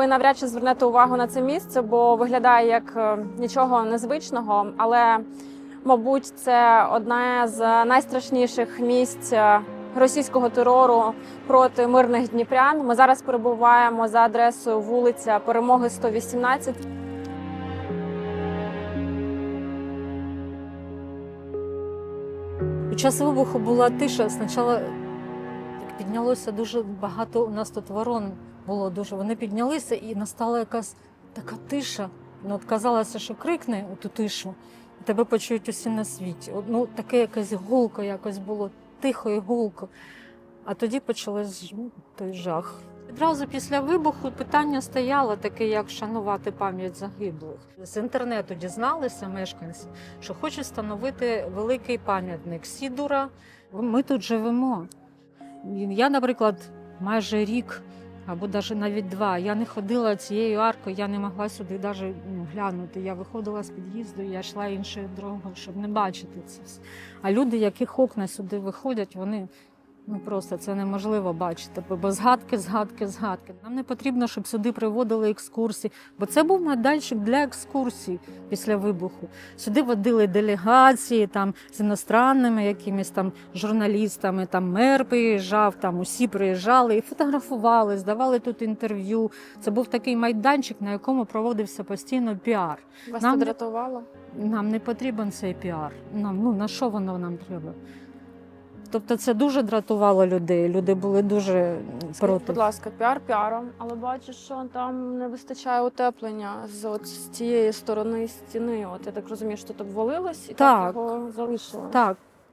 Ви навряд чи звернете увагу на це місце, бо виглядає як е, нічого незвичного, але мабуть, це одне з найстрашніших місць е, російського терору проти мирних дніпрян. Ми зараз перебуваємо за адресою вулиця Перемоги 118. У час вибуху була тиша. Спочатку піднялося дуже багато. У нас тут ворон було дуже. Вони піднялися і настала якась така тиша. Ну, от казалося, що крикне у ту тишу, і тебе почують усі на світі. Ну, таке якесь гулко якось було, тихо і гулко. А тоді почалось ну, той жах. Відразу після вибуху питання стояло таке, як шанувати пам'ять загиблих. З інтернету дізналися мешканці, що хочуть встановити великий пам'ятник Сідура. Ми тут живемо. Я, наприклад, майже рік або навіть два. Я не ходила цією аркою, я не могла сюди навіть глянути. Я виходила з під'їзду, я йшла іншою дорогою, щоб не бачити це. А люди, яких окна сюди виходять, вони ну просто це неможливо бачити. Бо згадки, згадки, згадки. Нам не потрібно, щоб сюди приводили екскурсії, бо це був майданчик для екскурсій після вибуху. Сюди водили делегації там з іностранними якимись там журналістами. Там мер приїжджав, там усі приїжджали і фотографували, здавали тут інтерв'ю. Це був такий майданчик, на якому проводився постійно піар. Вас Нам- дратувало? Нам не потрібен цей піар. Нам ну на що воно нам треба? Тобто це дуже дратувало людей. Люди були дуже Скажіть, проти. будь ласка, піар піаром, але бачу, що там не вистачає утеплення з от з цієї сторони стіни. От я так розумію, що тут обвалилось і так, Так. його залишили. Так,